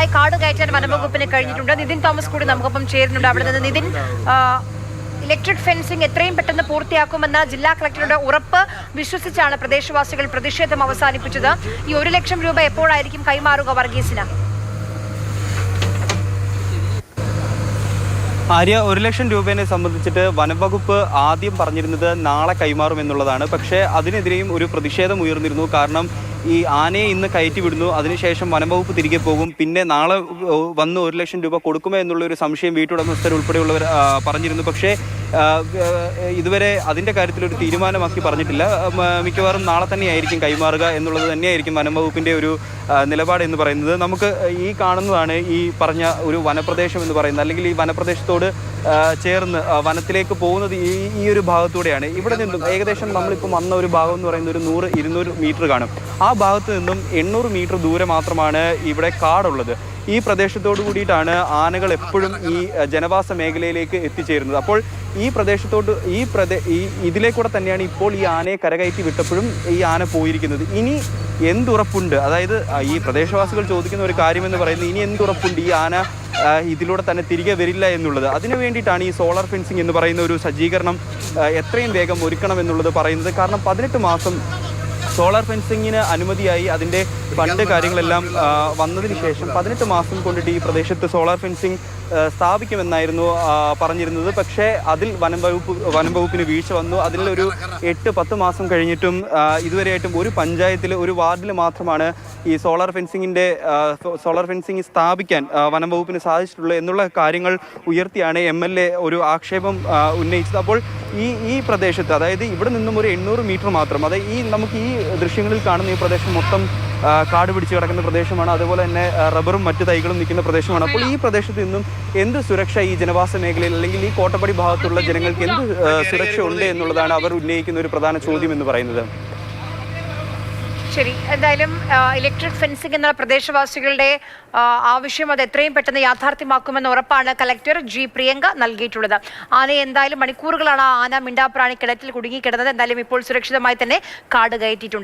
സുരക്ഷിതമായി കാട് കയറ്റാൻ വനംവകുപ്പിന് കഴിഞ്ഞിട്ടുണ്ട്. നിതിൻ തോമസ് കൂടി നമുക്കൊപ്പം ചേരുന്നുണ്ട്. അവിടെ നിന്ന് നിതിൻ ഇലക്ട്രിക് ഫെൻസിംഗ് എത്രയും പെട്ടെന്ന് പൂർത്തിയാക്കുമെന്ന ജില്ലാ കളക്ടറുടെ ഉറപ്പ് വിശ്വസിച്ചാണ് പ്രദേശവാസികൾ പ്രതിഷേധം അവസാനിപ്പിച്ചത്. ഈ ഒരു ലക്ഷം രൂപ എപ്പോഴായിരിക്കും കൈമാറുക വർഗീസിന്? ആര്യ ഒരു ലക്ഷം രൂപേനെ സംബന്ധിച്ചിട്ട് വനംവകുപ്പ് ആദ്യം പറഞ്ഞിരുന്നത് നാളെ കൈമാറും എന്നുള്ളതാണ് പക്ഷേ അതിനെതിരെയും ഒരു പ്രതിഷേധം ഉയർന്നിരുന്നു. കാരണം ഈ ആനയെ ഇന്ന് കയറ്റി വിടുന്നു അതിനുശേഷം വനംവകുപ്പ് തിരികെ പോകും. പിന്നെ നാളെ വന്ന് ഒരു ലക്ഷം രൂപ കൊടുക്കുമോ എന്നുള്ള ഒരു സംശയം വീട്ടുടമസ്ഥർ ഉൾപ്പെടെയുള്ളവർ പറഞ്ഞിരുന്നു. പക്ഷേ ഇതുവരെ അതിന്റെ കാര്യത്തിൽ ഒരു തീരുമാനമാക്കി പറഞ്ഞിട്ടില്ല. മിക്കവാറും നാളെ തന്നെ ആയിരിക്കും കൈമാറുക എന്നുള്ളത് തന്നെയായിരിക്കും വനംവകുപ്പിന്റെ ഒരു നിലപാട് എന്ന് പറയുന്നത്. നമുക്ക് ഈ കാണുന്നതാണ് ഈ പറഞ്ഞ ഒരു വനപ്രദേശം എന്ന് പറയുന്നത്. അല്ലെങ്കിൽ ഈ വനപ്രദേശത്തോട് ചേർന്ന് വനത്തിലേക്ക് പോകുന്നത് ഈ ഈ ഒരു ഭാഗത്തൂടെയാണ്. ഇവിടെ നിന്നും ഏകദേശം നമ്മളിപ്പോൾ വന്ന ഒരു ഭാഗം എന്ന് പറയുന്നത് ഒരു നൂറ് ഇരുന്നൂറ് മീറ്റർ കാണും. ആ ഭാഗത്ത് നിന്നും എണ്ണൂറ് മീറ്റർ ദൂരെ മാത്രമാണ് ഇവിടെ കാടുള്ളത്. ഈ പ്രദേശത്തോട് കൂടിയിട്ടാണ് ആനകൾ എപ്പോഴും ഈ ജനവാസ മേഖലയിലേക്ക് എത്തിച്ചേരുന്നത്. അപ്പോൾ ഈ പ്രദേശത്തോട്ട് ഈ പ്രദേ ഈ ഇതിലേക്കൂടെ തന്നെയാണ് ഇപ്പോൾ ഈ ആനയെ കരകയറ്റി വിട്ടപ്പോഴും ഈ ആന പോയിരിക്കുന്നത്. ഇനി എന്തുറപ്പുണ്ട്? അതായത് ഈ പ്രദേശവാസികൾ ചോദിക്കുന്ന ഒരു കാര്യമെന്ന് പറയുന്നത് ഇനി എന്തുറപ്പുണ്ട്? ഈ ആന ഇതിലൂടെ തന്നെ തിരികെ വരില്ല എന്നുള്ളത്. അതിനു വേണ്ടിയിട്ടാണ് ഈ സോളാർ ഫെൻസിങ് എന്ന് പറയുന്ന ഒരു സജ്ജീകരണം എത്രയും വേഗം ഒരുക്കണം എന്നുള്ളത് പറയുന്നത്. കാരണം പതിനെട്ട് മാസം സോളാർ ഫെൻസിങ്ങിന് അനുമതിയായി അതിന്റെ ഫണ്ട് കാര്യങ്ങളെല്ലാം വന്നതിന് ശേഷം പതിനെട്ട് മാസം കൊണ്ടിട്ട് ഈ പ്രദേശത്ത് സോളാർ ഫെൻസിങ് സ്ഥാപിക്കുമെന്നായിരുന്നു പറഞ്ഞിരുന്നത്. പക്ഷേ അതിൽ വനം വകുപ്പ് വനം വകുപ്പിന് വീഴ്ച വന്നു. അതിലൊരു എട്ട് പത്ത് മാസം കഴിഞ്ഞിട്ടും ഇതുവരെയായിട്ടും ഒരു പഞ്ചായത്തിൽ ഒരു വാർഡിൽ മാത്രമാണ് ഈ സോളാർ ഫെൻസിങ്ങിന്റെ സോളാർ ഫെൻസിങ് സ്ഥാപിക്കാൻ വനം വകുപ്പിന് സാധിച്ചിട്ടുള്ളൂ എന്നുള്ള കാര്യങ്ങൾ ഉയർത്തിയാണ് എ ഒരു ആക്ഷേപം ഉന്നയിച്ചത്. അപ്പോൾ ഈ ഈ പ്രദേശത്ത് അതായത് ഇവിടെ നിന്നും ഒരു എണ്ണൂറ് മീറ്റർ മാത്രം അതായത് ഈ നമുക്ക് ഈ ദൃശ്യങ്ങളിൽ കാണുന്ന ഈ പ്രദേശം മൊത്തം കാട് പിടിച്ച് കിടക്കുന്ന പ്രദേശമാണ് അതുപോലെ തന്നെ റബ്ബറും മറ്റു തൈകളും നിൽക്കുന്ന പ്രദേശമാണ്. അപ്പോൾ ഈ പ്രദേശത്ത് നിന്നും എന്ത് സുരക്ഷ ഈ ജനവാസ മേഖലയിൽ അല്ലെങ്കിൽ ഈ കോട്ടപ്പടി ഭാഗത്തുള്ള ജനങ്ങൾക്ക് എന്ത് സുരക്ഷ ഉണ്ട് എന്നുള്ളതാണ് അവർ ഉന്നയിക്കുന്ന ഒരു പ്രധാന ചോദ്യം എന്ന് പറയുന്നത്? ശരി. എന്തായാലും ഇലക്ട്രിക് ഫെൻസിംഗ് എന്ന പ്രദേശവാസികളുടെ ആവശ്യം അത് എത്രയും പെട്ടെന്ന് യാഥാർത്ഥ്യമാക്കുമെന്ന് ഉറപ്പാണ് കലക്ടർ ജി പ്രിയങ്ക നൽകിയിട്ടുള്ളത്. ആനയെ എന്തായാലും മണിക്കൂറുകളാണ് ആ ആന മിണ്ടാപ്രാണി കിണറ്റിൽ കുടുങ്ങിക്കിടന്നത്. എന്തായാലും ഇപ്പോൾ സുരക്ഷിതമായി തന്നെ കാട് കയറ്റിയിട്ടുണ്ട്.